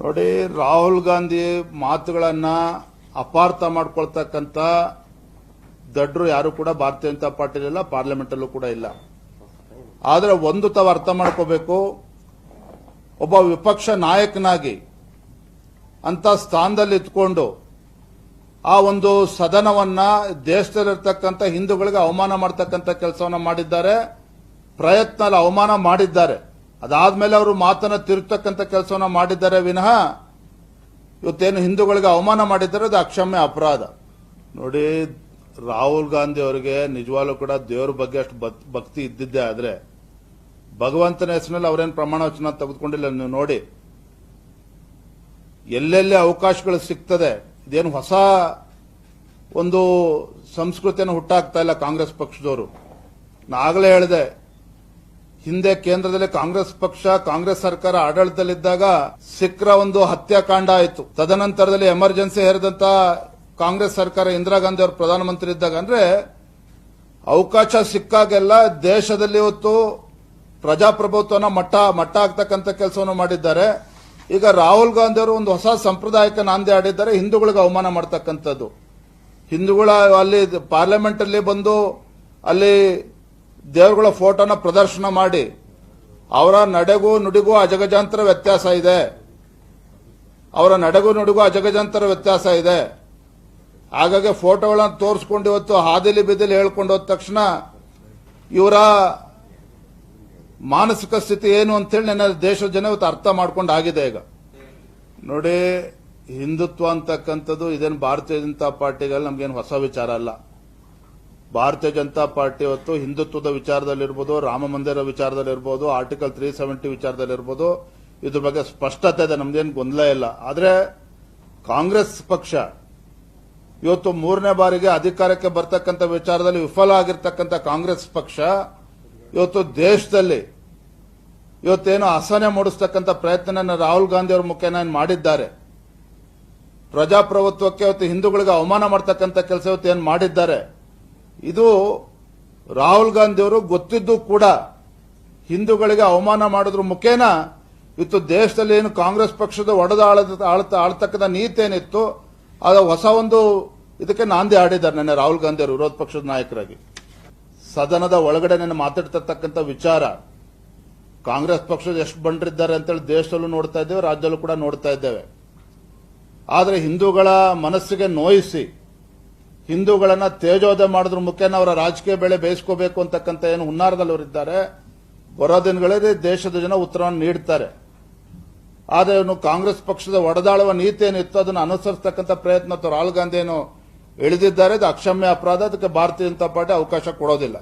ನೋಡಿ, ರಾಹುಲ್ ಗಾಂಧಿ ಮಾತುಗಳನ್ನ ಅಪಾರ್ಥ ಮಾಡ್ಕೊಳ್ತಕ್ಕಂತ ದಡ್ರು ಯಾರು ಕೂಡ ಭಾರತೀಯ ಜನತಾ ಪಾರ್ಟಿಲಿಲ್ಲ ಪಾರ್ಲಿಮೆಂಟಲ್ಲೂ ಕೂಡ ಇಲ್ಲ. ಆದರೆ ಒಂದು ತಾವು ಅರ್ಥ ಮಾಡ್ಕೋಬೇಕು, ಒಬ್ಬ ವಿಪಕ್ಷ ನಾಯಕನಾಗಿ ಅಂತ ಸ್ಥಾನದಲ್ಲಿ ಇದ್ಕೊಂಡು ಆ ಒಂದು ಸದನವನ್ನ ದೇಶದಲ್ಲಿರ್ತಕ್ಕಂಥ ಹಿಂದೂಗಳಿಗೆ ಅವಮಾನ ಮಾಡ್ತಕ್ಕಂಥ ಕೆಲಸವನ್ನ ಮಾಡಿದ್ದಾರೆ, ಪ್ರಯತ್ನ ಅವಮಾನ ಮಾಡಿದ್ದಾರೆ. ಅದಾದ್ಮೇಲೆ ಅವರು ಮಾತನ್ನ ತಿರುಗ್ತಕ್ಕಂಥ ಕೆಲಸವನ್ನ ಮಾಡಿದ್ದಾರೆ ವಿನಃ ಇವತ್ತೇನು ಹಿಂದೂಗಳಿಗೆ ಅವಮಾನ ಮಾಡಿದ್ದಾರೆ, ಅದು ಅಕ್ಷಮ್ಯ ಅಪರಾಧ. ನೋಡಿ, ರಾಹುಲ್ ಗಾಂಧಿ ಅವರಿಗೆ ನಿಜವಾಗ್ಲೂ ಕೂಡ ದೇವರ ಬಗ್ಗೆ ಅಷ್ಟು ಭಕ್- ಭಕ್ತಿ ಇದ್ದಿದ್ದೇ ಆದ್ರೆ, ಭಗವಂತನ ಹೆಸರಿನಲ್ಲಿ ಅವರೇನು ಪ್ರಮಾಣ ವಚನ ತೆಗೆದುಕೊಂಡಿಲ್ಲ, ನೀವು ನೋಡಿ. ಎಲ್ಲೆಲ್ಲಿ ಅವಕಾಶಗಳು ಸಿಗ್ತದೆ, ಇದೇನು ಹೊಸ ಒಂದು ಸಂಸ್ಕೃತಿಯನ್ನು ಹುಟ್ಟಾಕ್ತಾ ಇಲ್ಲ ಕಾಂಗ್ರೆಸ್ ಪಕ್ಷದವರು. ನಾಗಲೇ ಹೇಳಿದೆ ಹಿಂದೆ ಕೇಂದ್ರದಲ್ಲಿ ಕಾಂಗ್ರೆಸ್ ಪಕ್ಷ, ಕಾಂಗ್ರೆಸ್ ಸರ್ಕಾರ ಆಡಳಿತದಲ್ಲಿದ್ದಾಗ ಸಿಖ್ರ ಒಂದು ಹತ್ಯಾಕಾಂಡ ಆಯಿತು. ತದನಂತರದಲ್ಲಿ ಎಮರ್ಜೆನ್ಸಿ ಹೇರಿದಂತ ಕಾಂಗ್ರೆಸ್ ಸರ್ಕಾರ ಇಂದಿರಾ ಗಾಂಧಿ ಅವರು ಪ್ರಧಾನಮಂತ್ರಿ ಇದ್ದಾಗ ಅಂದ್ರೆ ಅವಕಾಶ ಸಿಕ್ಕಾಗೆಲ್ಲ ದೇಶದಲ್ಲಿ ಇವತ್ತು ಪ್ರಜಾಪ್ರಭುತ್ವನ ಮಟ್ಟ ಮಟ್ಟ ಆಗ್ತಕ್ಕಂಥ ಕೆಲಸವನ್ನು ಮಾಡಿದ್ದಾರೆ. ಈಗ ರಾಹುಲ್ ಗಾಂಧಿ ಅವರು ಒಂದು ಹೊಸ ಸಂಪ್ರದಾಯಕ್ಕೆ ನಾಂದಿ ಆಡಿದ್ದಾರೆ, ಹಿಂದೂಗಳಿಗೆ ಅವಮಾನ ಮಾಡ್ತಕ್ಕಂಥದ್ದು. ಹಿಂದೂಗಳ ಅಲ್ಲಿ ಪಾರ್ಲಿಮೆಂಟ್ ಅಲ್ಲಿ ಬಂದು ಅಲ್ಲಿ ದೇವರುಗಳ ಫೋಟೋನ ಪ್ರದರ್ಶನ ಮಾಡಿ, ಅವರ ನಡೆಗೂ ನುಡಿಗೂ ಅಜಗಜಾಂತರ ವ್ಯತ್ಯಾಸ ಇದೆ. ಅವರ ನಡೆಗೂ ನುಡಿಗೂ ಅಜಗಜಾಂತರ ವ್ಯತ್ಯಾಸ ಇದೆ. ಹಾಗಾಗಿ ಫೋಟೋಗಳನ್ನು ತೋರಿಸ್ಕೊಂಡು ಇವತ್ತು ಹಾದಿಲಿ ಬಿದಿಲಿ ಹೇಳ್ಕೊಂಡು ಹೋದ ತಕ್ಷಣ ಇವರ ಮಾನಸಿಕ ಸ್ಥಿತಿ ಏನು ಅಂತೇಳಿ ನನ್ನ ದೇಶದ ಜನ ಇವತ್ತು ಅರ್ಥ ಮಾಡ್ಕೊಂಡು ಆಗಿದೆ ಈಗ. ನೋಡಿ, ಹಿಂದುತ್ವ ಅಂತಕ್ಕಂಥದ್ದು ಇದೇನು ಭಾರತೀಯ ಜನತಾ ಪಾರ್ಟಿಗೆ ನಮ್ಗೇನು ಹೊಸ ವಿಚಾರ ಅಲ್ಲ. ಭಾರತೀಯ ಜನತಾ ಪಾರ್ಟಿ ಇವತ್ತು ಹಿಂದುತ್ವದ ವಿಚಾರದಲ್ಲಿರ್ಬೋದು, ರಾಮ ಮಂದಿರ ವಿಚಾರದಲ್ಲಿರ್ಬೋದು, ಆರ್ಟಿಕಲ್ ತ್ರೀ ಸೆವೆಂಟಿ ವಿಚಾರದಲ್ಲಿರ್ಬೋದು, ಇದ್ರ ಬಗ್ಗೆ ಸ್ಪಷ್ಟತೆ ಇದೆ, ನಮ್ದೇನು ಗೊಂದಲ ಇಲ್ಲ. ಆದರೆ ಕಾಂಗ್ರೆಸ್ ಪಕ್ಷ ಇವತ್ತು ಮೂರನೇ ಬಾರಿಗೆ ಅಧಿಕಾರಕ್ಕೆ ಬರ್ತಕ್ಕಂಥ ವಿಚಾರದಲ್ಲಿ ವಿಫಲ ಆಗಿರ್ತಕ್ಕಂಥ ಕಾಂಗ್ರೆಸ್ ಪಕ್ಷ ಇವತ್ತು ದೇಶದಲ್ಲಿ ಇವತ್ತೇನು ಅಸಹನೆ ಮೂಡಿಸ್ತಕ್ಕಂಥ ಪ್ರಯತ್ನ ರಾಹುಲ್ ಗಾಂಧಿ ಅವರ ಮುಖೇನ ಮಾಡಿದ್ದಾರೆ? ಪ್ರಜಾಪ್ರಭುತ್ವಕ್ಕೆ ಇವತ್ತು ಹಿಂದೂಗಳಿಗೆ ಅವಮಾನ ಮಾಡ್ತಕ್ಕಂಥ ಕೆಲಸ ಇವತ್ತು ಏನು ಮಾಡಿದ್ದಾರೆ? ಇದು ರಾಹುಲ್ ಗಾಂಧಿ ಅವರು ಗೊತ್ತಿದ್ದು ಕೂಡ ಹಿಂದೂಗಳಿಗೆ ಅವಮಾನ ಮಾಡೋದ್ರ. ಮುಖೇನ, ಇತ್ತು ದೇಶದಲ್ಲಿ ಏನು ಕಾಂಗ್ರೆಸ್ ಪಕ್ಷದ ಒಡೆದ ಆಳ್ತಕ್ಕಂಥ ನೀತಿ ಏನಿತ್ತು, ಅದು ಹೊಸ ಒಂದು ಇದಕ್ಕೆ ನಾಂದಿ ಆಡಿದ್ದಾರೆ ನಿನ್ನೆ ರಾಹುಲ್ ಗಾಂಧಿ ಅವರು ವಿರೋಧ ಪಕ್ಷದ ನಾಯಕರಾಗಿ. ಸದನದ ಒಳಗಡೆ ನಿನ್ನೆ ಮಾತಾಡ್ತಿರ್ತಕ್ಕಂಥ ವಿಚಾರ, ಕಾಂಗ್ರೆಸ್ ಪಕ್ಷದ ಎಷ್ಟು ಬಂಡರಿದ್ದಾರೆ ಅಂತೇಳಿ ದೇಶದಲ್ಲೂ ನೋಡ್ತಾ ಇದ್ದೇವೆ, ರಾಜ್ಯದಲ್ಲೂ ಕೂಡ ನೋಡ್ತಾ ಇದ್ದೇವೆ. ಆದರೆ ಹಿಂದೂಗಳ ಮನಸ್ಸಿಗೆ ನೋಯಿಸಿ ಹಿಂದೂಗಳನ್ನ ತೇಜೋದ ಮಾಡೋದ್ರ ಮುಖೇನ ಅವರ ರಾಜಕೀಯ ಬೆಳೆ ಬೇಯಿಸ್ಕೋಬೇಕು ಅಂತಕ್ಕಂಥ ಏನು ಹುನ್ನಾರದಲ್ಲಿ ಅವರಿದ್ದಾರೆ ಬರೋ ದಿನಗಳಲ್ಲಿ ದೇಶದ ಜನ ಉತ್ತರವನ್ನು ನೀಡ್ತಾರೆ. ಆದರೆ ಇವನು ಕಾಂಗ್ರೆಸ್ ಪಕ್ಷದ ಒಡೆದಾಳುವ ನೀತಿ ಏನಿತ್ತು ಅದನ್ನು ಅನುಸರಿಸತಕ್ಕಂಥ ಪ್ರಯತ್ನ ರಾಹುಲ್ ಗಾಂಧಿ ಏನು ಇಳಿದಿದ್ದಾರೆ ಅದು ಅಕ್ಷಮ್ಯ ಅಪರಾಧ, ಅದಕ್ಕೆ ಭಾರತೀಯ ಜನತಾ ಪಾರ್ಟಿ ಅವಕಾಶ ಕೊಡೋದಿಲ್ಲ.